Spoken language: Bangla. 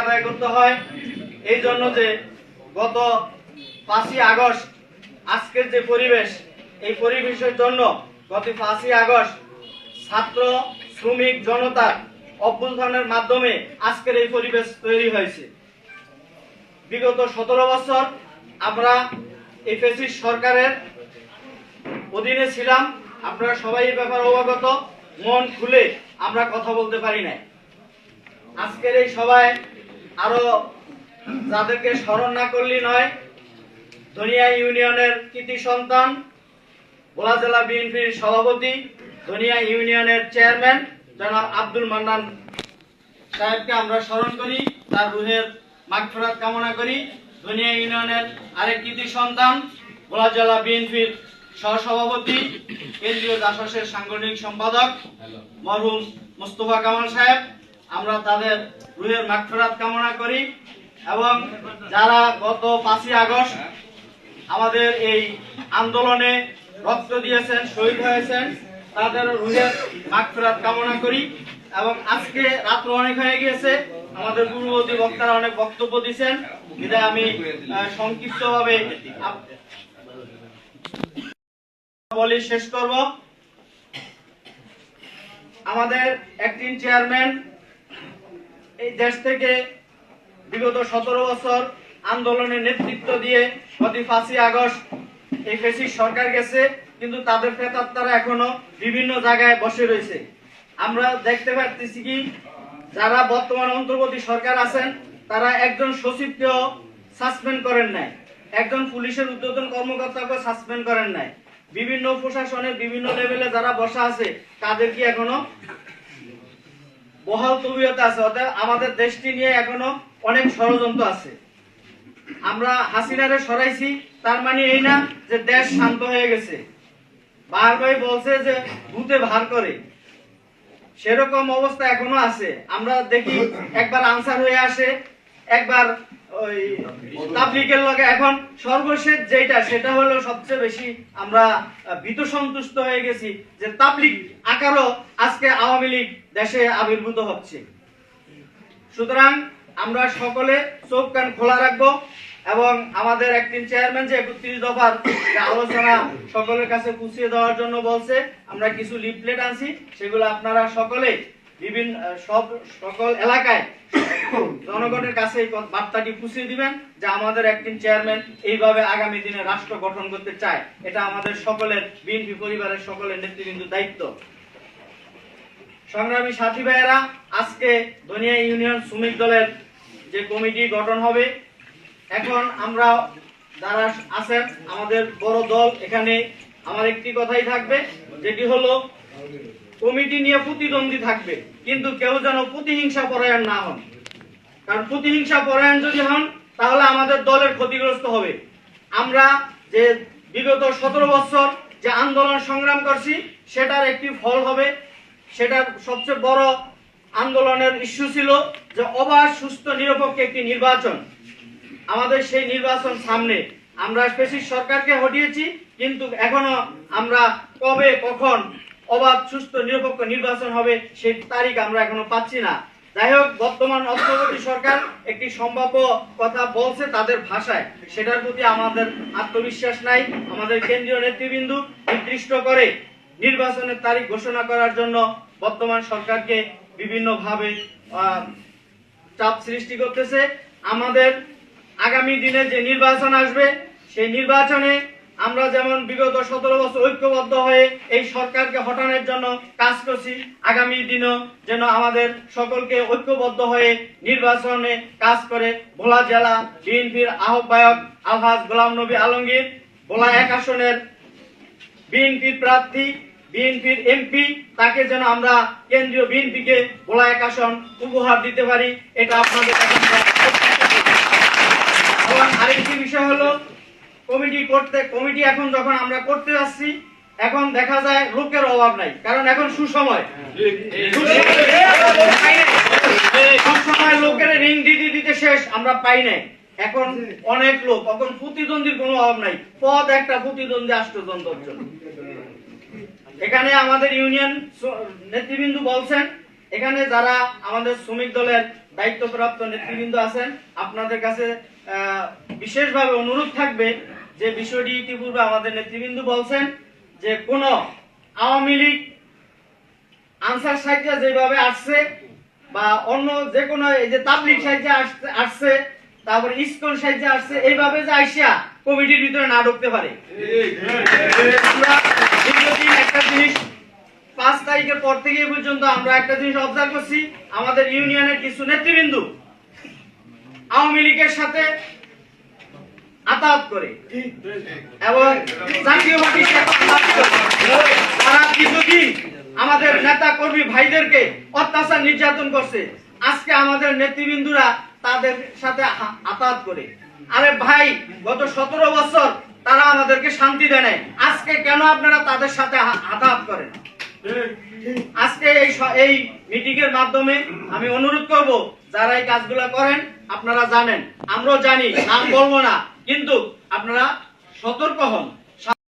আদায় করতে হয়। এই জন্য যে গত পাঁচই আগস্ট আজকের যে পরিবেশ, এই পরিবেশের জন্য গত পাঁচই আগস্ট ছাত্র, শ্রমিক, জনতার অভ্যুত্থানের মাধ্যমে আজকের এই পরিবেশ তৈরি হয়েছে। বিগত সতেরো বছর আমরা এই সরকারের অধীনে ছিলাম। আপনারা সবাই এই ব্যাপারে অবগত। মন খুলে আমরা কথা বলতে পারি নাই। আজকের এই সভায় আরও যাদেরকে স্মরণ না করলেই নয় ধনিয়া ইউনিয়নের কৃতি সন্তান ভোলা জেলা বিএনপির সভাপতি ধনিয়া ইউনিয়নের চেয়ারম্যান, জনাব আব্দুল মান্নান সাহেবকে আমরা স্মরণ করি, তার রুহের মাগফিরাত কামনা করি। ধনিয়া ইউনিয়নের আরেক কৃতি সন্তান ভোলা জেলা বিএনপির সহসভাপতি, কেন্দ্রীয় জাসসের সাংগঠনিক সম্পাদক, মরহুম মোস্তফা কামাল সাহেব। আমরা তাদের রুহের মাগফিরাত কামনা করি এবং যারা গত পাঁচই আগস্ট আমাদের এই আন্দোলনে রক্ত দিয়েছেন, শহীদ হয়েছেন, তাদের রুহের মাগফিরাত কামনা করি এবং আজকে রাত্র অনেক হয়ে গিয়েছে, আমাদের পূর্ববর্তী বক্তারা অনেক বক্তব্য দিয়েছেন বিধায় আমি সংক্ষিপ্ত ভাবে বলি, শেষ করব। আমাদের একদিন চেয়ারম্যান এই দেশ থেকে বিগত সতেরো বছর আন্দোলনের নেতৃত্ব দিয়ে গত পাঁচই আগস্ট এই ফেসিস সরকার গেছে, কিন্তু তাদের প্রেতাত্মারা এখনও বিভিন্ন জায়গায় বসে রয়েছে। আমরা দেখতে পাচ্ছি কি, যারা বর্তমান অন্তর্বর্তী সরকার আছেন, তারা একজন সচিবকেও সাসপেন্ড করেন নাই। একজন পুলিশের উদ্বোধন কর্মকর্তাকে সাসপেন্ড করেন নাই। বিভিন্ন প্রশাসনের বিভিন্ন লেভেলে যারা বসা আছে, তাদের কি এখনও বহাল তবিয়ত আছে অর্থাৎ আমাদের দেশটি নিয়ে এখনও অনেক ষড়যন্ত্র আছে। আমরা হাসিনারে সরাইছি, তার মানে এই না যে দেশ শান্ত হয়ে গেছে। বার বারবার বলছে যে ভূতে ভার করে। সেরকম অবস্থা এখনও আছে। আমরা দেখি একবার আনসার হয়ে আসে একবার ওই তাবলিকের লগে। এখন সর্বশেষ যেটা সেটা হলো সবচেয়ে বেশি আমরা ভীত সন্তুষ্ট হয়ে গেছি যে তাবলিক আকারও আজকে আওয়ামী লীগ দেশে আবির্ভূত হচ্ছে। সুতরাং আমরা সকলে চোখ কান খোলা রাখব এবং আমাদের একদিন চেয়ারম্যান যে একত্রিশ দফার আলোচনা সকলের কাছে পুছিয়ে দেওয়ার জন্য বলছে, আমরা কিছু লিফলেট আনছি, সেগুলো আপনারা সকলে বিভিন্ন সব সকল এলাকায় জনগণের কাছে এই বার্তাটি পুছিয়ে দিবেন যে আমাদের একদিন চেয়ারম্যান এইভাবে আগামী দিনে রাষ্ট্র গঠন করতে চায়। এটা আমাদের সকলের, বিএনপি পরিবারের সকলের নেতৃবৃন্দ দায়িত্ব। সংগ্রামী সাথী ভাইয়েরা, আজকে ধনিয়া ইউনিয়ন শ্রমিক দলের যে কমিটি গঠন হবে, এখন আমরা যারা আছেন, আমাদের বড় দল এখানে, আমার একটি কথাই থাকবে, যেটি হলো কমিটি নিয়ে প্রতিদ্বন্দ্বী থাকবে, কিন্তু কেউ যেন প্রতিহিংসা পরায়ণ না হন। কারণ প্রতিহিংসা পরায়ণ যদি হন, তাহলে আমাদের দলের ক্ষতিগ্রস্ত হবে। আমরা যে বিগত সতেরো বছর যে আন্দোলন সংগ্রাম করছি, সেটার একটি ফল হবে। সেটার সবচেয়ে বড় আন্দোলনের ইস্যু ছিল যে অবাধ, সুস্থ, নিরপেক্ষ একটি নির্বাচন। আমাদের সেই নির্বাচন সামনে। আমরা স্পেসিফিক সরকারকে হটিয়েছি, কিন্তু এখনও আমরা কবে, কখন অবাধ, সুস্থ, নিরপেক্ষ নির্বাচন হবে সেই তারিখ আমরা এখনও পাচ্ছি না। যাই হোক, বর্তমান অন্তর্বর্তী সরকার একটি সম্ভাব্য কথা বলছে তাদের ভাষায়। সেটার প্রতি আমাদের আত্মবিশ্বাস নাই, আমাদের কেন্দ্রীয় নেতৃবৃন্দ নির্দিষ্ট করে নির্বাচনের তারিখ ঘোষণা করার জন্য বর্তমান সরকারকে বিভিন্নভাবে চাপ সৃষ্টি করতেছে। আমাদের আগামী দিনে যে নির্বাচন আসবে, সেই নির্বাচনে আমরা যেমন বিগত সতেরো বছর ঐক্যবদ্ধ হয়ে এই সরকারকে হটানোর জন্য কাজ করছি, আগামী দিনও যেন আমাদের সকলকে ঐক্যবদ্ধ হয়ে নির্বাচনে কাজ করে ভোলা জেলা বিএনপির আহ্বায়ক আলহাজ গোলাম নবী আলমগীর, ভোলা এক আসনের বিএনপির প্রার্থী, বিএনপির এমপি, তাকে যেন আমরা কেন্দ্রীয় বিএনপিকে ভোলা এক আসন উপহার দিতে পারি, এটা আপনাদের। এবং আরেকটি বিষয় হলো কমিটি করতে, কমিটি এখন যখন আমরা করতে যাচ্ছি, এখন দেখা যায় লোকের অভাব নাই। কারণ এখন সুসময়। সবসময় লোকের রিং দিতে দিতে শেষ, আমরা পাই নাই। এখন অনেক লোক, এখন প্রতিদ্বন্দ্বীর কোনো অভাব নাই। পদ একটা প্রতিদ্বন্দ্বী আষ্টদ্বন্দ্বের জন্য এখানে আমাদের ইউনিয়ন নেতৃবৃন্দ বলছেন, এখানে যারা আমাদের শ্রমিক দলের দায়িত্বপ্রাপ্ত নেতৃবৃন্দ আছেন, আপনাদের কাছে বিশেষভাবে অনুরোধ থাকবে যে বিষয়টি ইতিপূর্বে আমাদের নেতৃবৃন্দ বলছেন যে কোন আওয়ামী লীগ আনসার সাহিত্য যেভাবে আসছে বা অন্য যে কোনো এই যে তাবলিক সাহিত্য আসছে তারপরে ইস্কন সাহিত্য আসছে, এইভাবে যে আইসিয়া কমিটির ভিতরে না ঢুকতে পারে। একটা জিনিস, পাঁচ তারিখের পর থেকে পর্যন্ত আমরা একটা জিনিস অবজার্ভ করছি, আমাদের ইউনিয়নের কিছু নেতৃবৃন্দ আওয়ামী লীগের সাথে আতাত করে। এবং জাতীয় আতাত করে। তারা আমাদের নেতা কর্মী ভাইদেরকে অত্যাচার নির্যাতন করছে। আজকে আমাদের নেতৃবৃন্দুরা তাদের সাথে আতাত করে। আরে ভাই, গত সতেরো বছর তারা আমাদেরকে শান্তি দেয় আজকে কেন আপনারা তাদের সাথে আতাত করেন? আজকে এই এই মিটিং এর মাধ্যমে আমি অনুরোধ করব, যারা এই কাজগুলো করেন, আপনারা জানেন। আমরাও জানি, নাম বলব না। কিন্তু আপনারা সতর্ক হন।